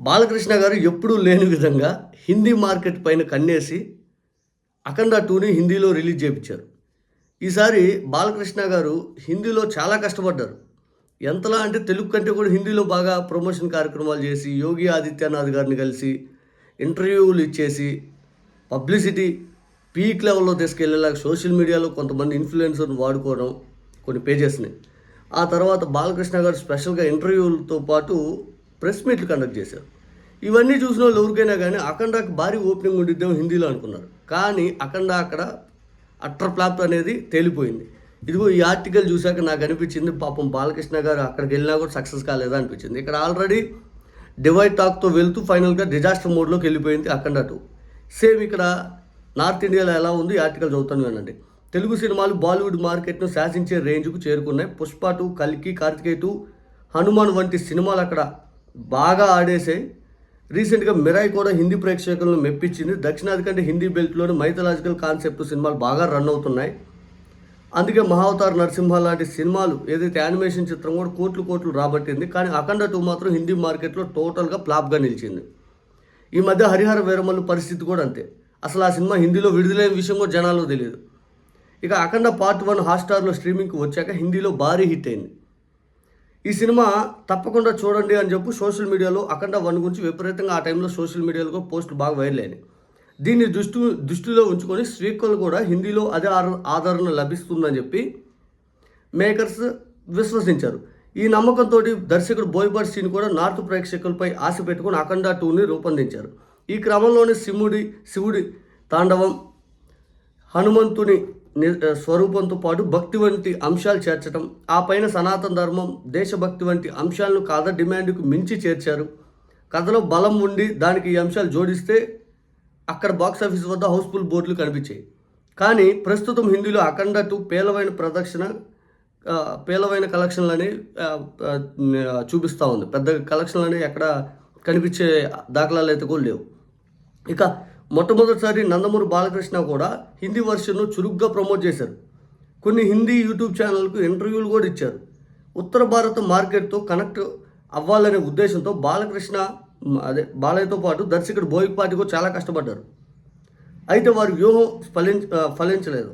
బాలకృష్ణ గారు ఎప్పుడూ లేని విధంగా హిందీ మార్కెట్ పైన కన్నేసి అఖండ టూని హిందీలో రిలీజ్ చేయించారు ఈసారి బాలకృష్ణ గారు హిందీలో చాలా కష్టపడ్డారు. ఎంతలా అంటే తెలుగు కంటే కూడా హిందీలో బాగా ప్రమోషన్ కార్యక్రమాలు చేసి యోగి ఆదిత్యనాథ్ గారిని కలిసి ఇంటర్వ్యూలు ఇచ్చేసి పబ్లిసిటీ పీక్ లెవెల్లో తీసుకెళ్ళేలాగా సోషల్ మీడియాలో కొంతమంది ఇన్ఫ్లుయెన్సర్ని వాడుకోవడం కొన్ని పేజెస్ని. ఆ తర్వాత బాలకృష్ణ గారు స్పెషల్గా ఇంటర్వ్యూలతో పాటు ప్రెస్ మీట్లు కండక్ట్ చేశారు. ఇవన్నీ చూసిన వాళ్ళు ఎవరికైనా కానీ అఖండాకి భారీ ఓపెనింగ్ ఉండిద్దేమో హిందీలో అనుకున్నారు. కానీ అఖండ అక్కడ అట్టర్ ఫ్లాప్ అనేది తేలిపోయింది. ఇదిగో ఈ ఆర్టికల్ చూశాక నాకు అనిపించింది పాపం బాలకృష్ణ గారు అక్కడికి వెళ్ళినా కూడా సక్సెస్ కాలేదా అనిపించింది. ఇక్కడ ఆల్రెడీ డివైడ్ టాక్తో వెళ్తూ ఫైనల్గా డిజాస్టర్ మోడ్లోకి వెళ్ళిపోయింది అఖండ టూ. సేమ్ ఇక్కడ నార్త్ ఇండియాలో ఎలా ఉంది ఈ ఆర్టికల్ చదువుతాను వినండి. తెలుగు సినిమాలు బాలీవుడ్ మార్కెట్ను శాసించే రేంజ్కు చేరుకున్నాయి. పుష్ప టూ కల్కి కార్తికేయ టూ హనుమాన్ వంటి సినిమాలు అక్కడ బాగా ఆడేసాయి రీసెంట్గా మిరాయి కూడా హిందీ ప్రేక్షకులను మెప్పించింది. దక్షిణాది కంటే హిందీ బెల్ట్లోని మైథలాజికల్ కాన్సెప్ట్ సినిమాలు బాగా రన్ అవుతున్నాయి. అందుకే మహావతార్ నరసింహ లాంటి సినిమాలు ఏదైతే యానిమేషన్ చిత్రం కూడా కోట్లు కోట్లు రాబట్టింది. కానీ అఖండ టూ మాత్రం హిందీ మార్కెట్లో టోటల్గా ఫ్లాప్గా నిలిచింది. ఈ మధ్య హరిహర వీరమల్లు పరిస్థితి కూడా అంతే. అసలు ఆ సినిమా హిందీలో విడుదలైన విషయం కూడా జనాలకు తెలియదు. ఇక అఖండ పార్ట్ వన్ హాట్స్టార్లో స్ట్రీమింగ్కి వచ్చాక హిందీలో భారీ హిట్ అయింది. ఈ సినిమా తప్పకుండా చూడండి అని చెప్పి సోషల్ మీడియాలో అఖండ వన్ గురించి విపరీతంగా ఆ టైంలో సోషల్ మీడియాలో పోస్టులు బాగా వైరల్ అయినాయి. దీన్ని దృష్టి దృష్టిలో ఉంచుకొని స్వీకర్లు కూడా హిందీలో అదే ఆదరణ లభిస్తుందని చెప్పి మేకర్స్ విశ్వసించారు. ఈ నమ్మకంతో దర్శకుడు బోయపాటి సీన్ కూడా నార్త్ ప్రేక్షకులపై ఆశ పెట్టుకుని అఖండ టూని రూపొందించారు. ఈ క్రమంలోనే శివుడి శివుడి తాండవం హనుమంతుని స్వరూపంతో పాటు భక్తి వంటి అంశాలు చేర్చడం ఆ పైన సనాతన ధర్మం దేశభక్తి వంటి అంశాలను కథ డిమాండ్కు మించి చేర్చారు. కథలో బలం ఉండి దానికి ఈ అంశాలు జోడిస్తే అక్కడ బాక్స్ ఆఫీస్ వద్ద హౌస్ఫుల్ బోర్డులు కనిపించాయి. కానీ ప్రస్తుతం హిందీలో అఖండ టూ పేలవైన ప్రదక్షిణ పేలవైన కలెక్షన్లని చూపిస్తూ ఉంది. పెద్ద కలెక్షన్లని ఎక్కడ కనిపించే దాఖలాలు అయితే కూడా లేవు. ఇక మొట్టమొదటిసారి నందమూరి బాలకృష్ణ కూడా హిందీ వర్షన్ను చురుగ్గా ప్రమోట్ చేశారు. కొన్ని హిందీ యూట్యూబ్ ఛానల్కు ఇంటర్వ్యూలు కూడా ఇచ్చారు. ఉత్తర భారత మార్కెట్తో కనెక్ట్ అవ్వాలనే ఉద్దేశంతో బాలకృష్ణ అదే బాలయ్యతో పాటు దర్శకుడు బోయపాటి కూడా చాలా కష్టపడ్డారు. అయితే వారి వ్యూహం ఫలించ ఫలించలేదు.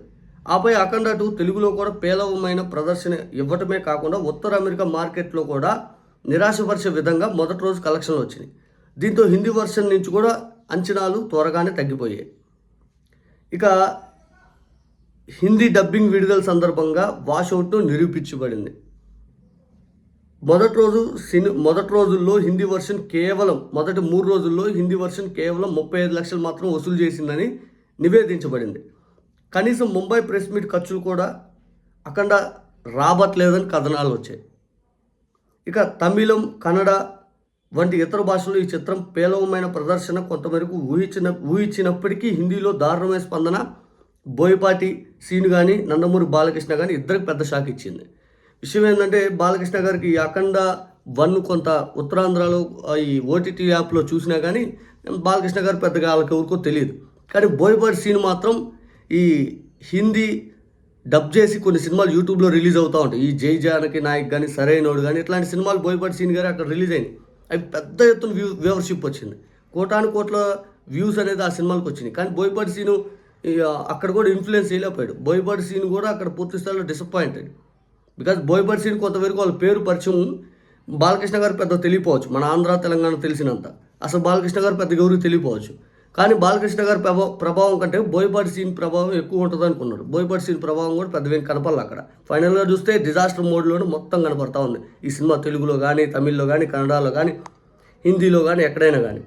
ఆపై అఖండ టూ తెలుగులో కూడా పేలవమైన ప్రదర్శన ఇవ్వటమే కాకుండా ఉత్తర అమెరికా మార్కెట్లో కూడా నిరాశపరిచే విధంగా మొదటి రోజు కలెక్షన్లు వచ్చినాయి. దీంతో హిందీ వర్షన్ నుంచి కూడా అంచనాలు త్వరగానే తగ్గిపోయాయి. ఇక హిందీ డబ్బింగ్ విడుదల సందర్భంగా వాషౌట్ను నిరూపించబడింది. మొదటి రోజు సిని మొదటి రోజుల్లో హిందీ వర్షన్ కేవలం మొదటి మూడు రోజుల్లో హిందీ వర్షన్ కేవలం ముప్పై ఐదు లక్షలు మాత్రం వసూలు చేసిందని నివేదించబడింది. కనీసం ముంబై ప్రెస్ మీట్ ఖర్చులు కూడా అఖండ రాబట్లేదని కథనాలు వచ్చాయి. ఇక తమిళం కన్నడ వంటి ఇతర భాషల్లో ఈ చిత్రం పేలవమైన ప్రదర్శన కొంతమేరకు ఊహించిన ఊహించినప్పటికీ హిందీలో దారుణమైన స్పందన బోయపాటి సీను కానీ నందమూరి బాలకృష్ణ కానీ ఇద్దరికి పెద్ద షాక్ ఇచ్చింది. విషయం ఏంటంటే బాలకృష్ణ గారికి ఈ అఖండ వన్ కొంత ఉత్తరాంధ్రలో ఈ ఓటీటీ యాప్లో చూసినా కానీ బాలకృష్ణ గారు పెద్దగా వాళ్ళకి ఎవరికో తెలియదు. కానీ బోయపాటి సీన్ మాత్రం ఈ హిందీ డబ్ చేసి కొన్ని సినిమాలు యూట్యూబ్లో రిలీజ్ అవుతూ ఉంటాయి. ఈ జై జానకి నాయక్ కానీ సరైనోడు కానీ ఇట్లాంటి సినిమాలు బోయపాటి సీన్ గారు అక్కడ రిలీజ్ అయినాయి. అవి పెద్ద ఎత్తున వ్యూ వ్యూవర్షిప్ వచ్చింది. కోటాను కోట్ల వ్యూస్ అనేది ఆ సినిమాలకు వచ్చినాయి కానీ బోయపాటి సీను అక్కడ కూడా ఇన్ఫ్లుయెన్స్ చేయలేకపోయాడు. బోయపాటి సీన్ కూడా అక్కడ పూర్తి స్థాయిలో డిసప్పాయింటెడ్ బికాజ్ బోయపాటి సీన్ కొంతవరకు వాళ్ళ పేరు పరిచయం బాలకృష్ణ గారు పెద్ద తెలియపోవచ్చు. మన ఆంధ్ర తెలంగాణ తెలిసినంత. అసలు బాలకృష్ణ గారు పెద్ద గౌరవ తెలియపోవచ్చు. కానీ బాలకృష్ణ గారి ప్రభావం ప్రభావం కంటే బోయపాటి సీన్ ప్రభావం ఎక్కువ ఉంటుంది అనుకున్నారు. బోయపాటి సీన్ ప్రభావం కూడా పెద్దవేం కనపడాలి అక్కడ. ఫైనల్గా చూస్తే డిజాస్టర్ మోడ్లోనే మొత్తం కనపడతా ఉంది. ఈ సినిమా తెలుగులో కానీ తమిళ్ళో కానీ కన్నడలో కానీ హిందీలో కానీ ఎక్కడైనా కానీ